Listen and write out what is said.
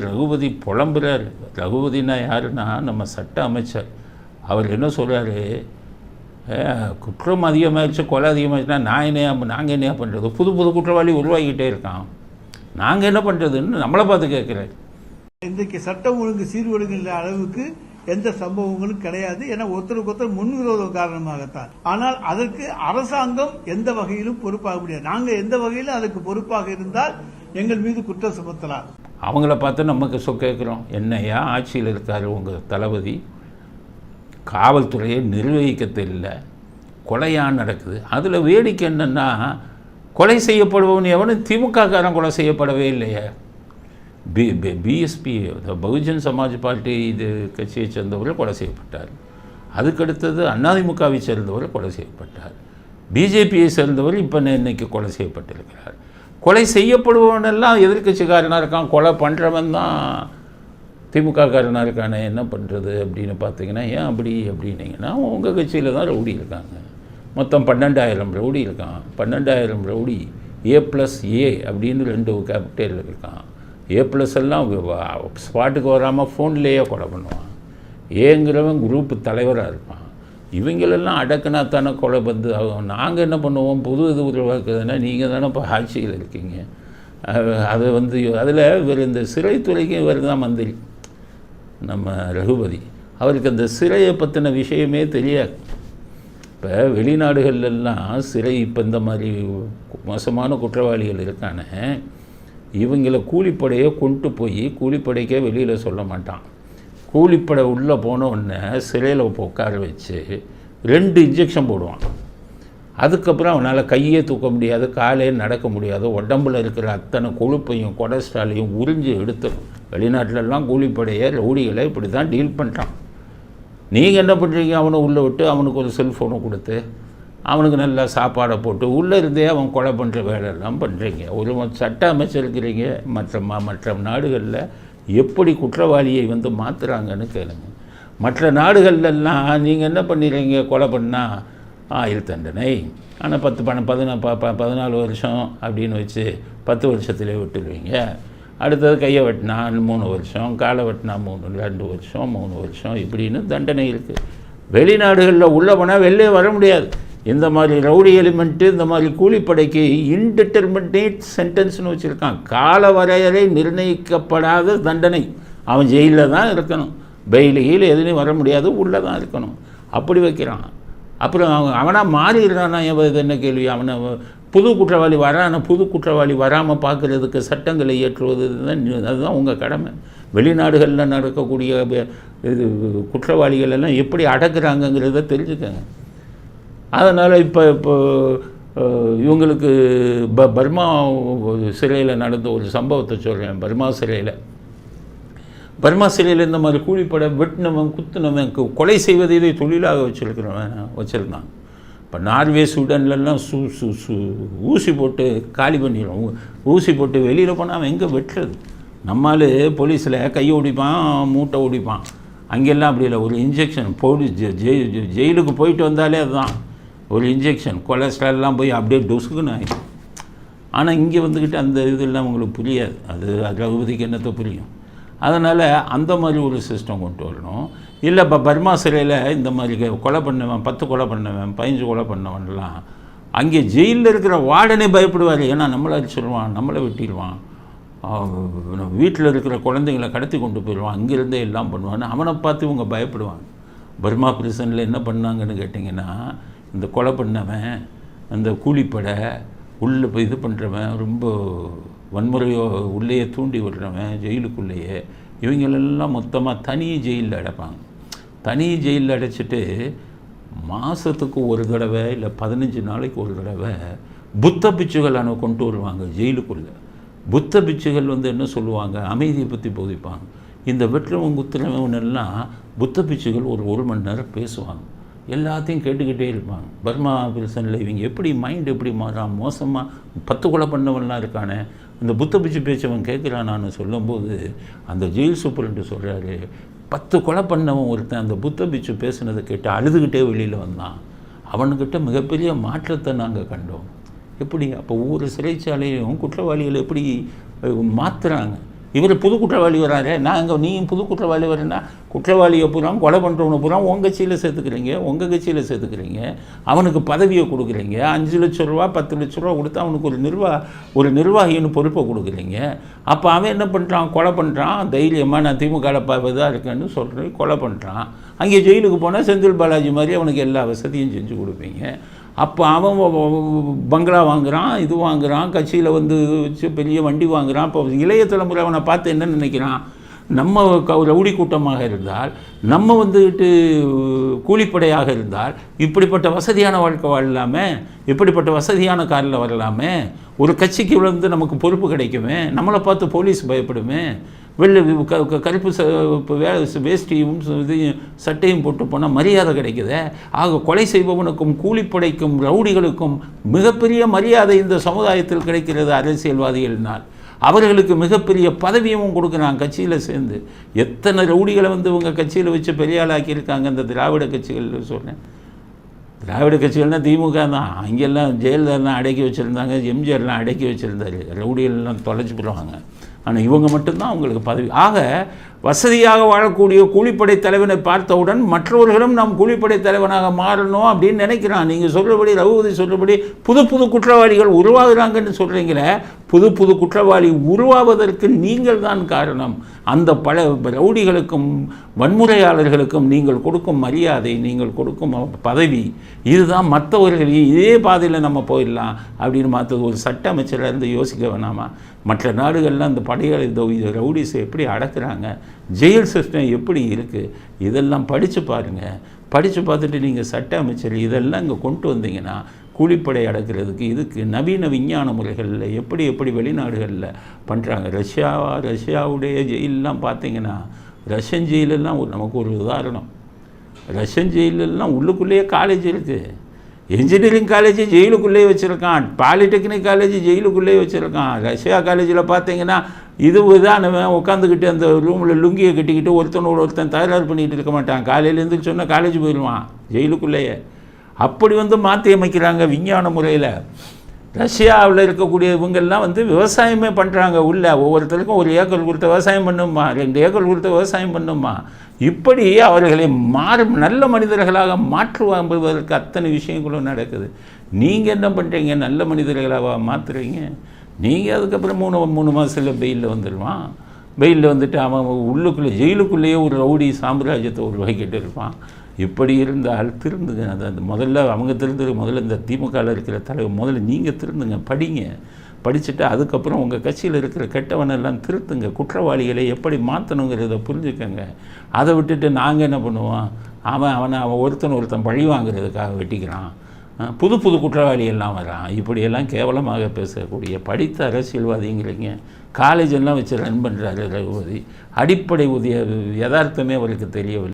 ரகுபதி புலம்புறாரு. ரகுபதினா யாருன்னா நம்ம சட்ட அமைச்சர். அவர் என்ன சொல்கிறாரு குற்றம் அதிகமாகிடுச்சு கொலை அதிகமாகிடுச்சுன்னா நான் என்ன நாங்கள் என்ன பண்ணுறது புது புது குற்றவாளி உருவாகிக்கிட்டே இருக்கான். நாங்கள் என்ன பண்ணுறதுன்னு நம்மளை பார்த்து கேட்குறாரு. இன்றைக்கு சட்டம் ஒழுங்கு சீர்குலைகின்ற அளவுக்கு எந்த சம்பவங்களும் கிடையாது. ஏன்னா ஒருத்தருக்கு ஒருத்தர் முன்விரோதம் காரணமாகத்தான். ஆனால் அதற்கு அரசாங்கம் எந்த வகையிலும் பொறுப்பாக முடியாது. நாங்கள் எந்த வகையிலும் அதற்கு பொறுப்பாக இருந்தால் எங்கள் மீது குற்றம் சுமத்தலாம். அவங்கள பார்த்து நமக்கு சொ கேட்குறோம். என்னையா ஆட்சியில் இருக்கார் உங்கள் தளபதி? காவல்துறையை நிர்வகிக்க கொலையாக நடக்குது. அதில் வேடிக்கை என்னென்னா கொலை செய்யப்படுபவன் எவனும் திமுககாரன் கொலை செய்யப்படவே இல்லையே. B BSP Bahujan Samaj party இது கட்சியை சேர்ந்தவர் கொலை செய்யப்பட்டார். அதுக்கடுத்தது அதிமுகவை சேர்ந்தவர் கொலை செய்யப்பட்டார். பிஜேபியை சேர்ந்தவர் இப்போ இன்னைக்கு கொலை செய்யப்பட்டிருக்கிறார். கொலை செய்யப்படுபவனெல்லாம் எதிர்கட்சிக்காரனாக இருக்கான் கொலை பண்ணுறவன் தான் திமுககாரனாக இருக்கானே என்ன பண்ணுறது அப்படின்னு பார்த்தீங்கன்னா ஏன் அப்படி அப்படின்னீங்கன்னா உங்கள் கட்சியில் தான் ரவுடி இருக்காங்க. மொத்தம் பன்னெண்டாயிரம் ரவுடி இருக்கான். பன்னெண்டாயிரம் ரவுடி ஏ ப்ளஸ் ஏ அப்படின்னு ரெண்டு கேபிட்டல் இருக்கான். ஏ ப்ளஸ் எல்லாம் ஸ்பாட்டுக்கு வராமல் ஃபோன்லேயே கொலை பண்ணுவான். ஏங்கிறவன் குரூப் தலைவராக இருப்பான். இவங்களெல்லாம் அடக்குனா தானே கொலை பந்து ஆகும். நாங்கள் என்ன பண்ணுவோம்? புது இது உருவாக்குதுன்னா நீங்கள் தானே இப்போ ஆட்சியில் இருக்கீங்க. அஹ் அது வந்து அதில் இவர் இந்த சிறைத்துறைக்கு இவர் தான் மந்திரி. நம்ம ரகுபதி. அவருக்கு அந்த சிறையை பற்றின விஷயமே தெரியாது. இப்போ வெளிநாடுகள்லாம் சிறை இப்போ இந்த மாதிரி மோசமான குற்றவாளிகள் இருக்கானே இவங்களை கூலிப்படையை கொண்டு போய் கூலிப்படைக்கே வெளியில் சொல்ல மாட்டான். கூலிப்படை உள்ளே போன உடனே சிறையில் உட்கார வச்சு ரெண்டு இன்ஜெக்ஷன் போடுவான். அதுக்கப்புறம் அவனால் கையே தூக்க முடியாது காலே நடக்க முடியாது உடம்புல இருக்கிற அத்தனை கொழுப்பையும் கொலஸ்ட்ராலையும் உறிஞ்சு எடுத்துடும் வெளிநாட்டிலலாம் கூலிப்படையை ரவுடிகளை இப்படி தான் டீல் பண்ணுறான் நீங்கள் என்ன பண்ணுறீங்க அவனை உள்ளே விட்டு அவனுக்கு ஒரு செல்ஃபோனை கொடுத்து அவனுக்கு நல்லா சாப்பாடை போட்டு உள்ளே இருந்தே அவன் கொலை பண்ணுற வேலையெல்லாம் பண்ணுறீங்க ஒரு சட்ட சட்ட அமைச்சிருக்கிறீங்க மற்ற மற்ற நாடுகளில் எப்படி குற்றவாளியை வந்து மாற்றுறாங்கன்னு கேளுங்க. மற்ற நாடுகள்லாம் நீங்கள் என்ன பண்ணிடுறீங்க கொலை பண்ணால் ஆயுள் தண்டனை. ஆனால் பத்து பணம் பதினா ப ப- பதினாலு வருஷம் அப்படின்னு வச்சு பத்து வருஷத்துலேயே விட்டுடுவீங்க அடுத்தது கையை வெட்டினா மூணு வருஷம் காலை வெட்டினா மூணு ரெண்டு வருஷம் மூணு வருஷம் இப்படின்னு தண்டனை இருக்குது வெளிநாடுகளில் உள்ள போனால் வெளிலே வர முடியாது. இந்த மாதிரி ரவுடி எலிமெண்ட்டு இந்த மாதிரி கூலிப்படைக்கு இன்டிட்டர்மினேட் சென்டென்ஸ்னு வச்சுருக்கான். கால வரையறை நிர்ணயிக்கப்படாத தண்டனை. அவன் ஜெயிலில் தான் இருக்கணும். பெயிலியில் எதுலேயும் வர முடியாது உள்ளே தான் இருக்கணும். அப்படி வைக்கிறான். அப்புறம் அவன் அவனாக மாறிடுறானா இது என்ன கேள்வி? அவனை புது குற்றவாளி வரான? புது குற்றவாளி வராமல் பார்க்குறதுக்கு சட்டங்களை இயற்றுவது தான் அதுதான் உங்கள் கடமை. வெளிநாடுகளில் நடக்கக்கூடிய இது குற்றவாளிகள் எல்லாம் எப்படி அடக்குறாங்கங்கிறத தெரிஞ்சுக்கங்க. அதனால் இப்போ இப்போ இவங்களுக்கு ப பர்மா சிறையில் நடந்த ஒரு சம்பவத்தை சொல்கிறேன் பர்மா சிறையில். பர்மா சிறையில் இந்த மாதிரி கூலிப்பட வெட்டினவன் குத்துனவன் கொலை செய்வதை இதை தொழிலாக வச்சுருக்கிறவன் வச்சுருந்தான் இப்போ நார்வே ஸ்வீடன்லலாம் சூ சு சு ஊசி போட்டு காலி பண்ணிடும் ஊசி போட்டு வெளியில் போனால் அவன் எங்கே வெட்டுறது? நம்மால் போலீஸில் கையை ஓடிப்பான் மூட்டை ஓடிப்பான். அங்கெல்லாம் அப்படி இல்லை. ஒரு இன்ஜெக்ஷன் போலீஸ் ஜெ- ஜெயிலுக்கு போயிட்டு வந்தாலே அதுதான். ஒரு இன்ஜெக்ஷன் கொலஸ்ட்ரால்லாம் போய் அப்படியே டொசுக்குன்னு ஆகிடும் ஆனால் இங்கே வந்துக்கிட்டு அந்த இதெல்லாம் உங்களுக்கு புரியாது. அது ரகுபதிக்கு என்னத்தை புரியும். அதனால் அந்த மாதிரி ஒரு சிஸ்டம் கொண்டு வரணும். இல்லை இப்போ பர்மா சிறையில் இந்த மாதிரி கொலை பண்ணவன் பத்து கொலை பண்ணவன் பதினஞ்சு கொலை பண்ணவன்லாம் அங்கே ஜெயிலில் இருக்கிற வார்டனே பயப்படுவார். ஏன்னா நம்மளை அடிச்சிடுவான் நம்மளை வெட்டிடுவான். வீட்டில் இருக்கிற குழந்தைங்களை கடத்தி கொண்டு போயிடுவான். அங்கேருந்தே எல்லாம் பண்ணுவான்னு அவனை பார்த்து இவங்க பயப்படுவான் பர்மா பிரிசனில் என்ன பண்ணாங்கன்னு கேட்டிங்கன்னா இந்த கொலை பண்ணவன் அந்த கூலிப்படை உள்ளே போய் இது பண்ணுறவன் ரொம்ப வன்முறையோ உள்ளேயே தூண்டி விடுறவன் ஜெயிலுக்குள்ளேயே இவங்களெல்லாம் மொத்தமாக தனி ஜெயிலில் அடைப்பாங்க. தனி ஜெயிலில் அடைச்சிட்டு மாதத்துக்கு ஒரு தடவை இல்லை பதினஞ்சு நாளைக்கு ஒரு தடவை புத்த பிச்சுகள் அனு கொண்டு வருவாங்க ஜெயிலுக்குள்ளே. புத்த பிச்சுகள் வந்து என்ன சொல்லுவாங்க? அமைதியை பற்றி போதிப்பாங்க. இந்த வெற்றவன் குத்துறவன் எல்லாம் புத்த பிச்சுகள் ஒரு ஒரு மணி நேரம் பேசுவாங்க. எல்லாத்தையும் கேட்டுக்கிட்டே இருப்பாங்க. பர்மா பிரிசனில் இவங்க எப்படி மைண்ட் எப்படி மாறான் மோசமாக பத்து கொலை பண்ணவன்லாம் இருக்கானே அந்த புத்த பிச்சு பேச்சவன் கேட்குறான் நான் சொல்லும்போது அந்த ஜெயில் சூப்பரண்ட்டு சொல்கிறாரு பத்து கொலை பண்ணவன் ஒருத்தன் அந்த புத்த பிச்சு பேசுனதை கேட்டு அழுதுகிட்டே வெளியில் வந்தான். அவனுக்கிட்ட மிகப்பெரிய மாற்றத்தை நாங்கள் கண்டோம். எப்படி? அப்போ ஒவ்வொரு சிறைச்சாலையும் குற்றவாளிகளை எப்படி மாற்றுறாங்க இவர் புது குற்றவாளி வராரு நாங்கள் நீயும் புது குற்றவாளி வரேன்னா குற்றவாளியை பூரா கொலை பண்ணுறவனை பூரா உங்கள் கட்சியில் சேர்த்துக்கிறீங்க உங்கள் கட்சியில் சேர்த்துக்கிறீங்க. அவனுக்கு பதவியை கொடுக்குறீங்க. அஞ்சு லட்ச ரூபா பத்து லட்ச ரூபா கொடுத்தா அவனுக்கு ஒரு நிர்வா ஒரு நிர்வாகின்னு பொறுப்பை கொடுக்குறீங்க. அப்போ அவன் என்ன பண்ணுறான் கொலை பண்ணுறான் தைரியமாக நான் திமுக பார்ப்பதாக இருக்கேன்னு சொல்கிறேன் கொலை பண்ணுறான் அங்கே ஜெயிலுக்கு போனால் செந்தில் பாலாஜி மாதிரி அவனுக்கு எல்லா வசதியும் செஞ்சு கொடுப்பீங்க. அப்போ அவன் பங்களா வாங்குகிறான் இது வாங்குகிறான் கட்சியில் வந்து வச்சு பெரிய வண்டி வாங்குகிறான் இப்போ இளைய தலைமுறை அவனை பார்த்து என்ன நினைக்கிறான்? நம்ம க- ரவுடி கூட்டமாக இருந்தால் நம்ம வந்துட்டு கூலிப்படையாக இருந்தால் இப்படிப்பட்ட வசதியான வாழ்க்கை வாழலாமே? இப்படிப்பட்ட வசதியான காரில் வரலாமே? ஒரு கட்சிக்கு விழுந்து நமக்கு பொறுப்பு கிடைக்குமே நம்மளை பார்த்து போலீஸ் பயப்படுமே வெள்ளை க க- கருப்பு ச வே வேஷ்டியும் இதையும் சட்டையும் போட்டு போனால் மரியாதை கிடைக்குதே? ஆக கொலை செய்பவனுக்கும் கூலிப்படைக்கும் ரவுடிகளுக்கும் மிகப்பெரிய மரியாதை இந்த சமுதாயத்தில் கிடைக்கிறது அரசியல்வாதிகளினால் அவர்களுக்கு மிகப்பெரிய பதவியும் கொடுக்குறான் கட்சியில் சேர்ந்து. எத்தனை ரவுடிகளை வந்து இவங்க கட்சியில் வச்சு பெரிய ஆளாக்கியிருக்காங்க இந்த திராவிட கட்சிகள் சொன்னேன். திராவிட கட்சிகள்னா திமுக தான். அங்கெல்லாம் ஜெயலலிதாலாம் அடக்கி வச்சுருந்தாங்க எம்ஜிஆர்லாம் அடக்கி வச்சுருந்தாரு. ரவுடிகள்லாம் தொலைச்சி போடுவாங்க. ஆனால் இவங்க மட்டும்தான் அவங்களுக்கு பதவி. ஆக வசதியாக வாழக்கூடிய கூலிப்படை தலைவனை பார்த்தவுடன் மற்றவர்களும் நாம் கூலிப்படை தலைவனாக மாறணும் அப்படின்னு நினைக்கிறான். நீங்கள் சொல்கிறபடி ரகுபதி சொல்கிறபடி புது புது குற்றவாளிகள் உருவாகுறாங்கன்னு சொல்கிறீங்களே புது புது குற்றவாளி உருவாவதற்கு நீங்கள் தான் காரணம். அந்த பல ரவுடிகளுக்கும் வன்முறையாளர்களுக்கும் நீங்கள் கொடுக்கும் மரியாதை நீங்கள் கொடுக்கும் பதவி இதுதான் மற்றவர்கள் இதே பாதையில் நம்ம போயிடலாம் அப்படின்னு மாற்றது ஒரு சட்ட அமைச்சராக இருந்து யோசிக்க வேணாமா? மற்ற நாடுகளில் இந்த படைகளை இந்த இது ரவுடிஸை எப்படி அடக்குறாங்க? ஜெயில் சிஸ்டம் எப்படி இருக்குது இதெல்லாம் படித்து பாருங்கள் படித்து பார்த்துட்டு நீங்கள் சட்ட அமைச்சர் இதெல்லாம் இங்கே கொண்டு வந்தீங்கன்னா கூலிப்படை அடக்கிறதுக்கு இதுக்கு நவீன விஞ்ஞான முறைகளில் எப்படி எப்படி வெளிநாடுகளில் பண்ணுறாங்க ரஷ்யாவா ரஷ்யாவுடைய ஜெயிலெலாம் பார்த்தீங்கன்னா ரஷ்யன் ஜெயிலெல்லாம் ஒரு நமக்கு ஒரு உதாரணம். ரஷ்யன் ஜெயிலெல்லாம் உள்ளுக்குள்ளேயே காலேஜ் இருக்குது இன்ஜினியரிங் காலேஜ் ஜெயிலுக்குள்ளேயே வச்சுருக்கான். பாலிடெக்னிக் காலேஜ் ஜெயிலுக்குள்ளேயே வச்சுருக்கான். ரஷ்யா காலேஜில் பார்த்தீங்கன்னா இது இதானவன் உட்காந்துக்கிட்டு அந்த ரூமில் லுங்கியை கட்டிக்கிட்டு ஒருத்தனோட ஒருத்தன் தயார் பண்ணிகிட்டு இருக்க மாட்டான். காலையில் இருந்து சொன்னால் காலேஜ் போயிடுவான் ஜெயிலுக்குள்ளேயே. அப்படி வந்து மாற்றி அமைக்கிறாங்க விஞ்ஞான முறையில். ரஷ்யாவில் இருக்கக்கூடிய இவங்கெல்லாம் வந்து விவசாயமே பண்ணுறாங்க உள்ள. ஒவ்வொருத்தருக்கும் ஒரு ஏக்கர் கொடுத்த விவசாயம் பண்ணுமா? ரெண்டு ஏக்கர் கொடுத்த விவசாயம் பண்ணுமா? இப்படி அவர்களை மாறும் நல்ல மனிதர்களாக மாற்றுவதற்கு அத்தனை விஷயங்களும் நடக்குது. நீங்கள் என்ன பண்ணுறீங்க நல்ல மனிதர்களாக மாற்றுறீங்க நீங்கள் அதுக்கப்புறம் மூணு மூணு மாதத்தில் வெயிலில் வந்துடுவான் பெயிலில் வந்துட்டு அவன் உள்ளுக்குள்ளே ஜெயிலுக்குள்ளேயே ஒரு ரவுடி சாம்ராஜ்யத்தை உருவாக்கிட்டு இருப்பான். இப்படி இருந்தால் திருந்துங்க. அது அந்த முதல்ல அவங்க திருந்துங்க முதல்ல இந்த திமுகவில் இருக்கிற தலைவர் முதல்ல நீங்கள் திருந்துங்க படிங்க. படிச்சுட்டு அதுக்கப்புறம் உங்கள் கட்சியில் இருக்கிற கெட்டவனெல்லாம் திருத்துங்க. குற்றவாளிகளை எப்படி மாற்றணுங்கிறத புரிஞ்சுக்கோங்க. அதை விட்டுட்டு நாங்கள் என்ன பண்ணுவோம்? அவன் அவனை அவன் ஒருத்தன் ஒருத்தன் பழி வாங்குறதுக்காக வெட்டிக்கிறான். புது புது குற்றவாளி எல்லாம் வரான். இப்படியெல்லாம் கேவலமாக பேசக்கூடிய படித்த அரசியல்வாதிங்கிறீங்க. காலேஜெல்லாம் வச்சு ரன் பண்ணுறாரு ரகுபதி. அடிப்படை உதய யதார்த்தமே அவருக்கு தெரியவில்லை.